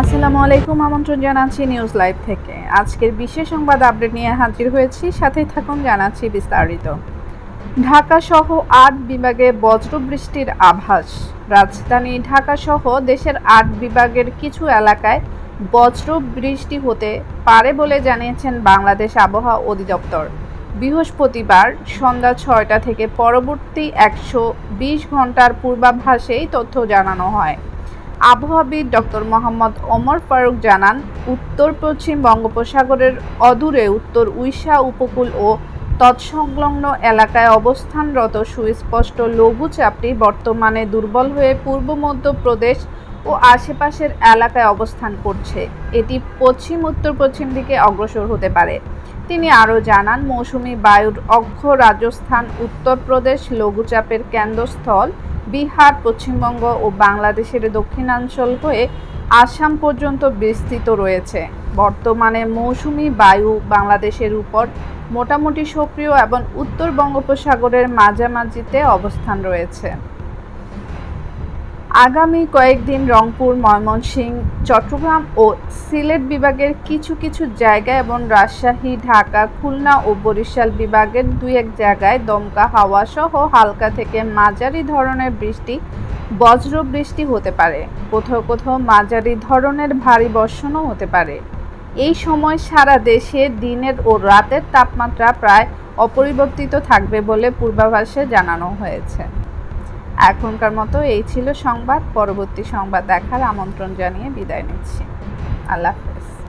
আসসালামু আলাইকুম, আমন্ত্রণ জানাচ্ছি নিউজ লাইভ থেকে। আজকের বিশেষ সংবাদ আপডেট নিয়ে হাজির হয়েছি, সাথেই থাকুন জানাচ্ছি বিস্তারিত। ঢাকা সহ আট বিভাগে বজ্রবৃষ্টির আভাস। রাজধানী ঢাকা সহ দেশের আট বিভাগের কিছু এলাকায় বজ্র বৃষ্টি হতে পারে বলে জানিয়েছেন বাংলাদেশ আবহাওয়া অধিদপ্তর। বৃহস্পতিবার সন্ধ্যা ছয়টা থেকে পরবর্তী একশো বিশ ঘণ্টার পূর্বাভাসেই তথ্য জানানো হয়। আবহাওয়াবিদ ডক্টর মোহাম্মদ ওমর ফারুক জানান, উত্তর পশ্চিম বঙ্গোপসাগরের অদূরে উত্তর উড়িষ্যা উপকূল ও তৎসংলগ্ন এলাকায় অবস্থানরত সুস্পষ্ট লঘুচাপটি বর্তমানে দুর্বল হয়ে পূর্ব মধ্যপ্রদেশ ও আশেপাশের এলাকায় অবস্থান করছে। এটি পশ্চিম, উত্তর পশ্চিম দিকে অগ্রসর হতে পারে। তিনি আরও জানান, মৌসুমি বায়ুর অক্ষ রাজস্থান উত্তরপ্রদেশ লঘুচাপের কেন্দ্রস্থল বিহার, পশ্চিমবঙ্গ ও বাংলাদেশের দক্ষিণাঞ্চল হয়ে আসাম পর্যন্ত বিস্তৃত রয়েছে। বর্তমানে মৌসুমি বায়ু বাংলাদেশের উপর মোটামুটি সক্রিয় এবং উত্তর বঙ্গোপসাগরের মাঝামাঝিতে অবস্থান রয়েছে। আগামী কয়েকদিন রংপুর, ময়মনসিংহ, চট্টগ্রাম ও সিলেট বিভাগের কিছু কিছু জায়গায় এবং রাজশাহী, ঢাকা, খুলনা ও বরিশাল বিভাগের দুই এক জায়গায় দমকা হাওয়া সহ হালকা থেকে মাঝারি ধরনের বৃষ্টি, বজ্র বৃষ্টি হতে পারে। কোথাও কোথাও মাঝারি ধরনের ভারী বর্ষণও হতে পারে। এই সময় সারা দেশে দিনের ও রাতের তাপমাত্রা প্রায় অপরিবর্তিত থাকবে বলে পূর্বাভাসে জানানো হয়েছে। এখনকার মতো এই ছিল সংবাদ। পরবর্তী সংবাদ দেখার আমন্ত্রণ জানিয়ে বিদায় নিচ্ছি। আল্লাহ হাফেজ।